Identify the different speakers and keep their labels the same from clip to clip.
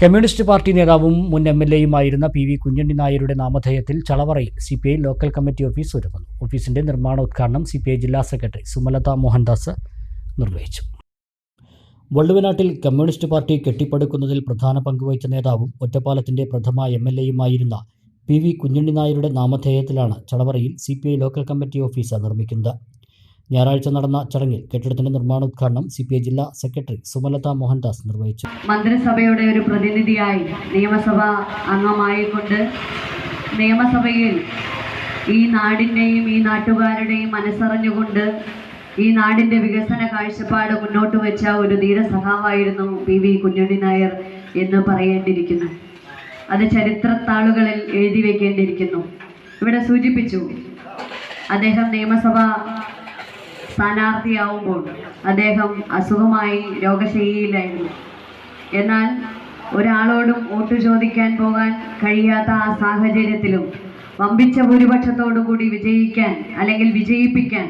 Speaker 1: Communist party നേതാവും മുൻ M L എയുമായിരുന്ന പി വി കുഞ്ഞണ്ണി നായരുടെ നാമധേയത്തിൽ ചളവറയിൽ C P I local committee office ഒരുങ്ങുന്നു ഓഫീസിന്റെ നിർമ്മാണോദ്ഘാടനം സി പി ഐ ജില്ലാ സെക്രട്ടറി സുമലത മോഹൻദാസ് നിർവഹിച്ചു. വള്ളുവനാട്ടിൽ കമ്മ്യൂണിസ്റ്റ് പാർട്ടി കെട്ടിപ്പടുക്കുന്നതിൽ പ്രധാന പങ്കുവഹിച്ച നേതാവും ഒറ്റപ്പാലത്തിന്റെ പ്രഥമ എം എൽ എയുമായിരുന്ന പി വി കുഞ്ഞണ്ണി നായരുടെ നാമധേയത്തിലാണ് ചളവറയിൽ C P I local committee office നിർമ്മിക്കുന്നത്. ഞായറാഴ്ച നടന്ന ചടങ്ങിൽ കെട്ടിടത്തിന്റെ നിർമ്മാണോദ്ഘാടനം സി പി ഐ ജില്ലാ സെക്രട്ടറി സുമലത മോഹൻദാസ് നിർവഹിച്ചു.
Speaker 2: മന്ത്രിസഭയുടെ ഒരു പ്രതിനിധിയായി നിയമസഭ അംഗമായിക്കൊണ്ട് നിയമസഭയിൽ ഈ നാടിന്റെയും ഈ നാട്ടുകാരുടെയും മനസ്സറിഞ്ഞുകൊണ്ട് ഈ നാടിന്റെ വികസന കാഴ്ചപ്പാട് മുന്നോട്ട് വെച്ച ഒരു ധീരസഹാവായിരുന്നു പി വി കുഞ്ഞുണ്ണി നായർ എന്ന് പറയേണ്ടിയിരിക്കുന്നു. അത് ചരിത്രത്താളുകളിൽ എഴുതി വെക്കേണ്ടിയിരിക്കുന്നു. ഇവിടെ സൂചിപ്പിച്ചു അദ്ദേഹം നിയമസഭ സ്ഥാനാർത്ഥിയാവുമ്പോൾ അദ്ദേഹം അസുഖമായി രോഗശൈലിയിലായിരുന്നു എന്നാൽ ഒരാളോടും വോട്ട് ചോദിക്കാൻ പോകാൻ കഴിയാത്ത ആ സാഹചര്യത്തിലും വമ്പിച്ച ഭൂരിപക്ഷത്തോടുകൂടി വിജയിക്കാൻ അല്ലെങ്കിൽ വിജയിപ്പിക്കാൻ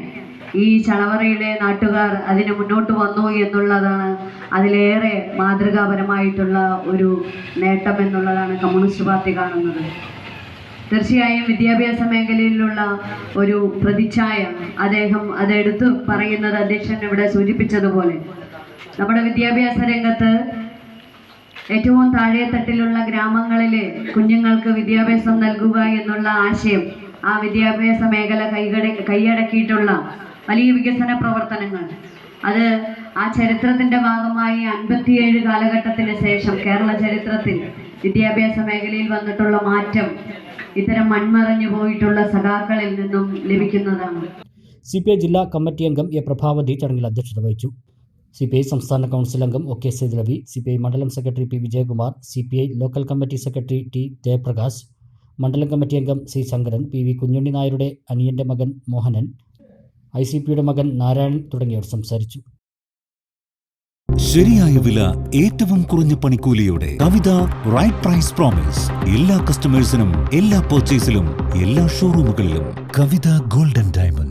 Speaker 2: ഈ ചളവറയിലെ നാട്ടുകാർ അതിന് മുന്നോട്ട് വന്നു എന്നുള്ളതാണ് അതിലേറെ മാതൃകാപരമായിട്ടുള്ള ഒരു നേട്ടം എന്നുള്ളതാണ് കമ്മ്യൂണിസ്റ്റ് പാർട്ടി കാണുന്നത്. തീർച്ചയായും വിദ്യാഭ്യാസ മേഖലയിലുള്ള ഒരു പ്രതിച്ഛായ അദ്ദേഹം അതെടുത്ത് പറയുന്നത് അധ്യക്ഷൻ ഇവിടെ സൂചിപ്പിച്ചതുപോലെ. നമ്മുടെ വിദ്യാഭ്യാസ രംഗത്ത് ഏറ്റവും താഴെത്തട്ടിലുള്ള ഗ്രാമങ്ങളിലെ കുഞ്ഞുങ്ങൾക്ക് വിദ്യാഭ്യാസം നൽകുക എന്നുള്ള ആശയം ആ വിദ്യാഭ്യാസ മേഖല കൈകട കൈയടക്കിയിട്ടുള്ള വലിയ വികസന പ്രവർത്തനങ്ങൾ. അത് ആ ചരിത്രത്തിന്റെ ഭാഗമായി അൻപത്തിയേഴ് കാലഘട്ടത്തിന് ശേഷം കേരള ചരിത്രത്തിൽ വിദ്യാഭ്യാസ മേഖലയിൽ വന്നിട്ടുള്ള മാറ്റം ഇത്തരം മൺമറഞ്ഞു പോയിട്ടുള്ള സഖാക്കളിൽ നിന്നും ലഭിക്കുന്നതാണ്.
Speaker 1: സി പി ഐ ജില്ലാ കമ്മിറ്റി അംഗം എ പ്രഭാവതി ചടങ്ങിൽ അധ്യക്ഷത വഹിച്ചു. സി പി ഐ സംസ്ഥാന കൗൺസിൽ അംഗം O K Said Ravi C P I മണ്ഡലം secretary P Vijayakumar C P I local committee secretary T Jayaprakash മണ്ഡലം കമ്മിറ്റി അംഗം C Sankaran P V Kunjunni നായരുടെ അനിയന്റെ മകൻ മോഹനൻ ഐ സി പിയുടെ മകൻ നാരായണൻ തുടങ്ങിയവർ സംസാരിച്ചു.
Speaker 3: ശരിയായ വില ഏറ്റവും കുറഞ്ഞ പണിക്കൂലിയോടെ കവിത റൈറ്റ് പ്രൈസ് പ്രോമിസ് എല്ലാ കസ്റ്റമേഴ്സിനും എല്ലാ പർച്ചേസിലും എല്ലാ ഷോറൂമുകളിലും കവിത ഗോൾഡൻ ഡയമണ്ട്